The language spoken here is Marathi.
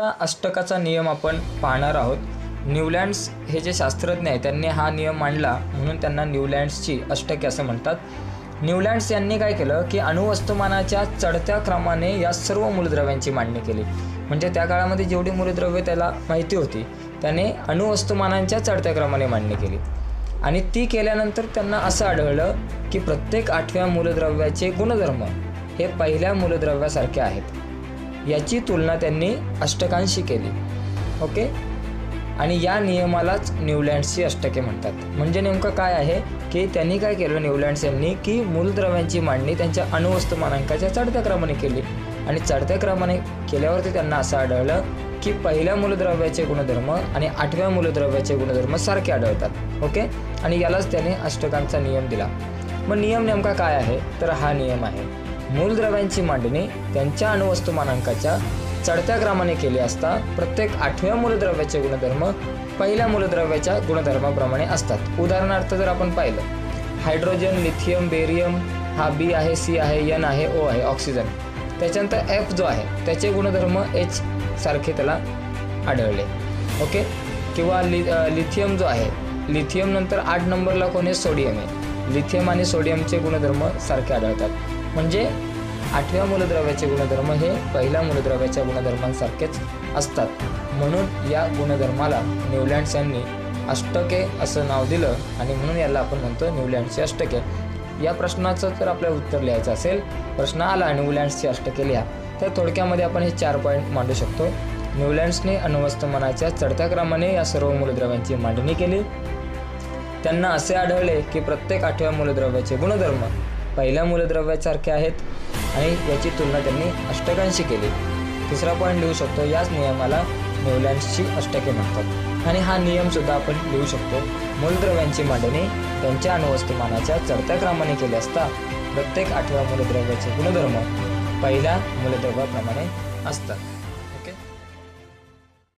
या अष्टकाचा नियम आपण पाहणार आहोत. न्यूलँड्स हे जे शास्त्रज्ञ आहे त्यांनी हा नियम मांडला म्हणून त्यांना न्यूलँड्सची अष्टके असं म्हणतात. न्यूलँड्स यांनी काय केलं की अणुवस्तुमानाच्या चढत्या क्रमाने या सर्व मूलद्रव्यांची मांडणी केली. म्हणजे त्या काळामध्ये जेवढी मूलद्रव्ये त्याला माहिती होती त्याने अणुवस्तुमानांच्या चढत्या क्रमाने मांडणी केली. आणि ती केल्यानंतर त्यांना असं आढळलं की प्रत्येक आठव्या मूलद्रव्याचे गुणधर्म हे पहिल्या मूलद्रव्यासारखे आहेत. याची तुलना त्यांनी अष्टकांशी केली. ओके? आणि या नियमालाच न्यूलँड्सची अष्टके म्हणतात. म्हणजे नेमकं काय आहे? की त्यांनी काय केलं न्यूलँड्स यांनी? की मूलद्रव्यांची मांडणी त्यांच्या अणुवस्तुमानांकाच्या चढत्या क्रमाने केली. आणि चढत्या क्रमाने केल्यावरती त्यांना असं आढळलं की पहिल्या मूलद्रव्याचे गुणधर्म आणि आठव्या मूलद्रव्याचे गुणधर्म सारखे आढळतात. ओके? आणि यालाच त्याने अष्टकांचा नियम दिला. मग नियम नेमका काय आहे? तर हा नियम आहे. मूलद्रव्यांची मांडणी त्यांच्या अणुवस्तुमानांकाच्या चढत्या क्रमाने केली असता प्रत्येक आठव्या मूलद्रव्याचे गुणधर्म पहिल्या मूलद्रव्याच्या गुणधर्माप्रमाणे असतात. उदाहरणार्थ जर आपण पाहिलं हायड्रोजन लिथियम बेरियम हा बी आहे सी आहे एन आहे ओ आहे ऑक्सिजन. त्याच्यानंतर एफ जो आहे त्याचे गुणधर्म एच सारखे त्याला आढळले. ओके? किंवा लि लिथियम जो आहे लिथियम नंतर आठ नंबरला कोणी सोडियम आहे. लिथियम आणि सोडियमचे गुणधर्म सारखे आढळतात. म्हणजे आठव्या मूलद्रव्याचे गुणधर्म हे पहिल्या मूलद्रव्याच्या गुणधर्मांसारखेच असतात. म्हणून या गुणधर्माला न्यूलँड्स यांनी अष्टके असं नाव दिलं आणि म्हणून याला आपण म्हणतो न्यूलँड्सची अष्टके. या प्रश्नाचं जर आपल्याला उत्तर लिहायचं असेल. प्रश्न आला न्यूलँड्सची अष्टके लिहा. तर थोडक्यामध्ये आपण हे चार पॉईंट मांडू शकतो. न्यूलँड्सने अणुवस्तमानाच्या चढत्या क्रमाने या सर्व मूलद्रव्यांची मांडणी केली. त्यांना असे आढळले की प्रत्येक आठव्या मूलद्रव्याचे गुणधर्म पहिल्या मूलद्रव्यासारखे आहेत. आणि याची तुलना त्यांनी अष्टकांशी केली. तिसरा पॉईंट लिहू शकतो याच नियमाला न्यूलँड्सची अष्टके म्हणतात. आणि हा नियमसुद्धा आपण लिहू शकतो. मूलद्रव्यांची मांडणी त्यांच्या अणुवस्तुमानाच्या चढत्या क्रमाने केली असता प्रत्येक आठव्या मूलद्रव्याचे गुणधर्म पहिल्या मूलद्रव्याप्रमाणे असतात.